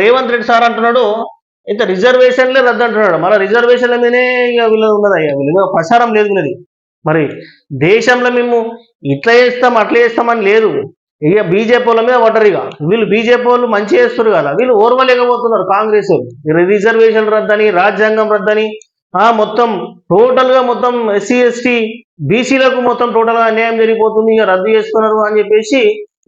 Revanth Reddy sir అంటున్నాడు ఇంత రిజర్వేషన్లే రద్దు అంటున్నాడు. మళ్ళీ రిజర్వేషన్ల మీదనే ఇక వీళ్ళు ఉన్నది అయ్యా వీళ్ళు ప్రచారం లేదు ఉన్నది మరి దేశంలో మేము ఇట్లా చేస్తాం అట్లా చేస్తామని లేదు. ఇక బీజేపీ వాళ్ళ మీద పడ్డరు ఇక. వీళ్ళు బీజేపీ వాళ్ళు మంచి చేస్తారు కదా. వీళ్ళు ఓర్వలేకపోతున్నారు కాంగ్రెస్ వాళ్ళు. రిజర్వేషన్ రద్దని రాజ్యాంగం రద్దని ఆ మొత్తం టోటల్గా మొత్తం ఎస్సీ ఎస్టీ బీసీలకు మొత్తం టోటల్గా అన్యాయం జరిగిపోతుంది ఇక రద్దు చేస్తున్నారు అని చెప్పేసి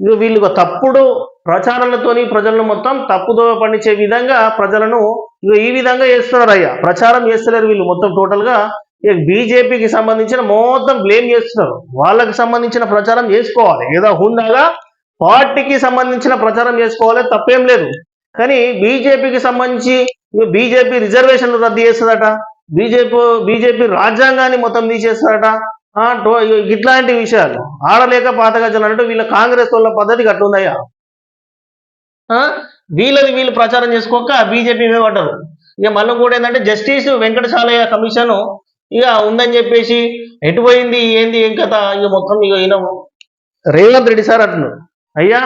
ఇక వీళ్ళు ఒక తప్పుడు ప్రచారాలతోని ప్రజలను మొత్తం తప్పుదో పండించే విధంగా ప్రజలను ఇక ఈ విధంగా చేస్తున్నారు అయ్యా ప్రచారం చేస్తున్నారు వీళ్ళు. మొత్తం టోటల్గా ఇక బీజేపీకి సంబంధించిన మొత్తం బ్లేమ్ చేస్తున్నారు. వాళ్ళకి సంబంధించిన ప్రచారం చేసుకోవాలి. ఏదో హుందాగా పార్టీకి సంబంధించిన ప్రచారం చేసుకోవాలి తప్పేం లేదు. కానీ బీజేపీకి సంబంధించి బీజేపీ రిజర్వేషన్లు రద్దు చేస్తుందట. బీజేపీ బీజేపీ రాజ్యాంగాన్ని మొత్తం తీసేస్తారట ఇట్లాంటి విషయాలు ఆడలేక పాతగజలు అన్నట్టు వీళ్ళ కాంగ్రెస్ వాళ్ళ పద్ధతి కట్టుందయ్యా వీళ్ళని వీళ్ళు ప్రచారం చేసుకోక బీజేపీ మీద పడ్డారు ఇక మళ్ళీ కూడా ఏంటంటే జస్టిస్ వెంకటశాలయ్య కమిషన్ ఇక ఉందని చెప్పేసి ఎటు పోయింది ఏంది ఏం కథ ఇక మొత్తం ఇక ఈయన రేవంత్ రెడ్డి సార్ అంటున్నాడు అయ్యా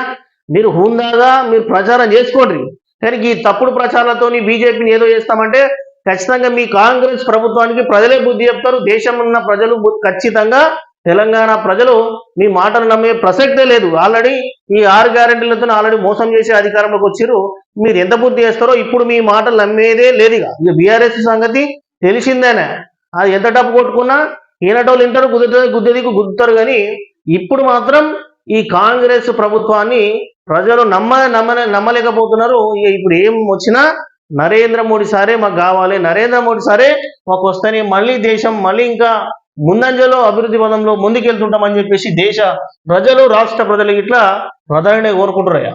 మీరు హుందాగా మీరు ప్రచారం చేసుకోండి. కానీ ఈ తప్పుడు ప్రచారాలతో బీజేపీని ఏదో చేస్తామంటే ఖచ్చితంగా మీ కాంగ్రెస్ ప్రభుత్వానికి ప్రజలే బుద్ధి చెప్తారు. దేశం ఉన్న ప్రజలు ఖచ్చితంగా తెలంగాణ ప్రజలు మీ మాటలు నమ్మే ప్రసక్తే లేదు. ఆల్రెడీ ఈ ఆరు గ్యారెంటీలతో ఆల్రెడీ మోసం చేసే అధికారంలోకి వచ్చారు మీరు ఎంత బుద్ధి చేస్తారో ఇప్పుడు మీ మాటలు నమ్మేదే లేదు ఇక బీఆర్ఎస్ సంగతి తెలిసిందేనే. అది ఎంత డబ్బు కొట్టుకున్నా ఈనటోళ్ళు ఇంటారు గుద్దుతారు గుద్దదికు గుద్దుతారు కానీ ఇప్పుడు మాత్రం ఈ కాంగ్రెస్ ప్రభుత్వాన్ని ప్రజలు నమ్మ నమ్మ నమ్మలేకపోతున్నారు. ఇక ఇప్పుడు ఏం వచ్చినా నరేంద్ర మోడీ సారే మాకు కావాలి. నరేంద్ర మోడీ సారే మాకు వస్తేనే మళ్ళీ దేశం మళ్ళీ ఇంకా ముందంజలో అభివృద్ధి పదంలో ముందుకెళ్తుంటామని చెప్పేసి దేశ ప్రజలు రాష్ట్ర ప్రజలు ఇట్లా ప్రధాన కోరుకుంటారయ్యా